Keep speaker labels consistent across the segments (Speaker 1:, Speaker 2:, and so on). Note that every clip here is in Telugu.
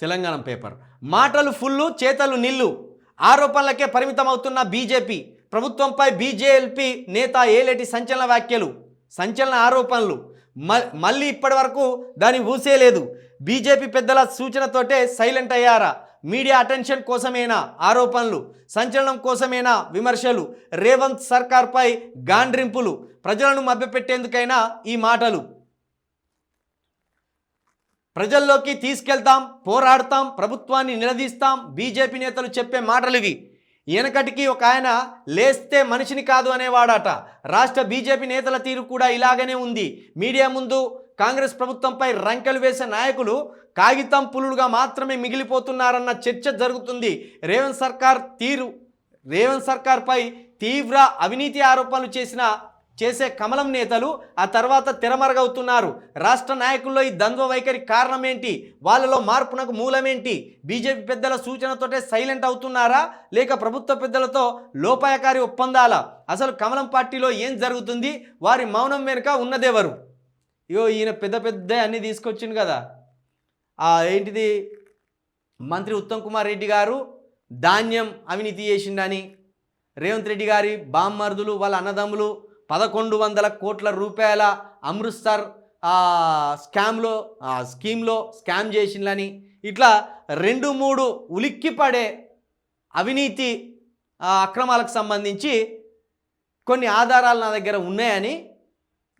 Speaker 1: తెలంగాణ పేపర్. మాటలు ఫుల్లు చేతలు నిల్లు. ఆరోపణలకే పరిమితం అవుతున్న బీజేపీ ప్రభుత్వంపై బీజేఎల్పీ నేత ఏలేటి సంచలన వ్యాఖ్యలు సంచలన ఆరోపణలు. మ- మళ్ళీ ఇప్పటి వరకు దాని ఊసేలేదు బీజేపీ పెద్దల సూచనతోటే సైలెంట్ అయ్యారా? మీడియా అటెన్షన్ కోసమేనా ఆరోపణలు? సంచలనం కోసమేనా విమర్శలు? రేవంత్ సర్కార్పై గాండ్రింపులు? ప్రజలను మభ్యపెట్టేందుకైనా ఈ మాటలు? ప్రజల్లోకి తీసుకెళ్తాం పోరాడతాం ప్రభుత్వాన్ని నిలదీస్తాం బీజేపీ నేతలు చెప్పే మాటలు ఇవి వెనకటికి ఒక ఆయన లేస్తే మనిషిని కాదు అనేవాడట. రాష్ట్ర బీజేపీ నేతల తీరు కూడా ఇలాగనే ఉంది. మీడియా ముందు కాంగ్రెస్ ప్రభుత్వంపై రంకెలు వేసే నాయకులు కాగితం పులులుగా మాత్రమే మిగిలిపోతున్నారన్న చర్చ జరుగుతుంది. రేవంత్ సర్కార్ తీరు రేవంత్ సర్కార్పై తీవ్ర అవినీతి ఆరోపణలు చేసిన చేసే కమలం నేతలు ఆ తర్వాత తెరమరగవుతున్నారు. రాష్ట్ర నాయకుల్లో ఈ ద్వంద్వ వైఖరి కారణం ఏంటి వాళ్ళలో మార్పునకు మూలమేంటి? బీజేపీ పెద్దల సూచనతోటే సైలెంట్ అవుతున్నారా? లేక ప్రభుత్వ పెద్దలతో లోపాయకారి ఒప్పందాల? అసలు కమలం పార్టీలో ఏం జరుగుతుంది? వారి మౌనం వెనుక ఉన్నదెవరు? ఇగో ఈయన పెద్ద పెద్ద అన్నీ తీసుకొచ్చిండు కదా. ఆ ఏంటిది? మంత్రి ఉత్తమ్ కుమార్ రెడ్డి గారు ధాన్యం అవినీతి చేసిండని. రేవంత్ రెడ్డి గారి బామ్మర్దులు వాళ్ళ అన్నదమ్ములు పదకొండు వందల కోట్ల రూపాయల అమృత్సర్ స్కామ్లో ఆ, స్కీమ్లో స్కామ్ చేసిందని ఇట్లా రెండు మూడు ఉలిక్కిపడే అవినీతి అక్రమాలకు సంబంధించి కొన్ని ఆధారాలు నా దగ్గర ఉన్నాయని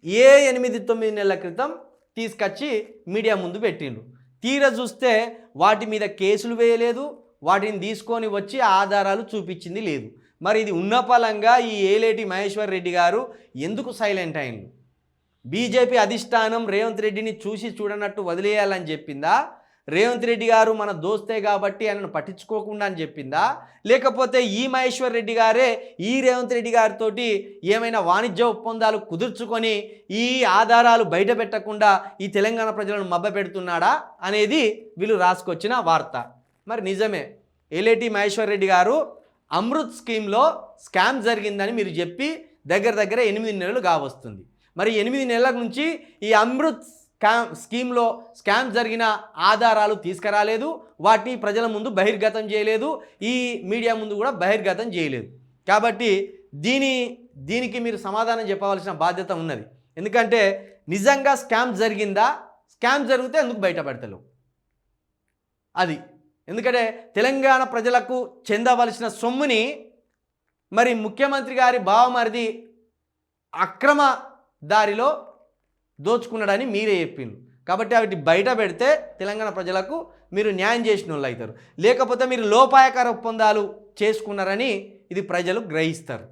Speaker 1: ఏ ఎనిమిది తొమ్మిది నెలల క్రితం తీసుకొచ్చి మీడియా ముందు పెట్టిండ్రు. తీర చూస్తే వాటి మీద కేసులు వేయలేదు వాటిని తీసుకొని వచ్చి ఆధారాలు చూపించింది లేదు. మరి ఇది ఉన్నపలంగా ఈ ఏలేటి మహేశ్వర్ రెడ్డి గారు ఎందుకు సైలెంట్ అయిండు? బీజేపీ అధిష్టానం రేవంత్ రెడ్డిని చూసి చూడనట్టు వదిలేయాలని చెప్పిందా? రేవంత్ రెడ్డి గారు మన దోస్తే కాబట్టి ఆయనను పట్టించుకోకుండా అని చెప్పిందా? లేకపోతే ఈ మహేశ్వర్ రెడ్డి గారే ఈ రేవంత్ రెడ్డి గారితోటి ఏమైనా వాణిజ్య ఒప్పందాలు కుదుర్చుకొని ఈ ఆధారాలు బయట పెట్టకుండా ఈ తెలంగాణ ప్రజలను మబ్బ పెడుతున్నాడా అనేది వీళ్ళు రాసుకొచ్చిన వార్త. మరి నిజమే ఎల్ఏటి మహేశ్వర్ రెడ్డి గారు అమృత్ స్కీమ్లో స్కామ్ జరిగిందని మీరు చెప్పి దగ్గర దగ్గర ఎనిమిది నెలలు కావస్తుంది మరి ఎనిమిది నెలల నుంచి ఈ అమృత్ స్కామ్ స్కీమ్లో స్కామ్ జరిగిన ఆధారాలు తీసుకురాలేదు. వాటిని ప్రజల ముందు బహిర్గతం చేయలేదు. ఈ మీడియా ముందు కూడా బహిర్గతం చేయలేదు. కాబట్టి దీని దీనికి మీరు సమాధానం చెప్పవలసిన బాధ్యత ఉన్నది. ఎందుకంటే నిజంగా స్కామ్ జరిగిందా? స్కామ్ జరిగితే ఎందుకు బయటపడతలేవు? అది. ఎందుకంటే తెలంగాణ ప్రజలకు చెందవలసిన సొమ్ముని మరి ముఖ్యమంత్రి గారి బావమరిది అక్రమ దారిలో దోచుకున్నాడని మీరే చెప్పిండ్రు. కాబట్టి వాటి బయట పెడితే తెలంగాణ ప్రజలకు మీరు న్యాయం చేసిన వాళ్ళు అవుతారు. లేకపోతే మీరు లోపాయకర ఒప్పందాలు చేసుకున్నారని ఇది ప్రజలు గ్రహిస్తారు.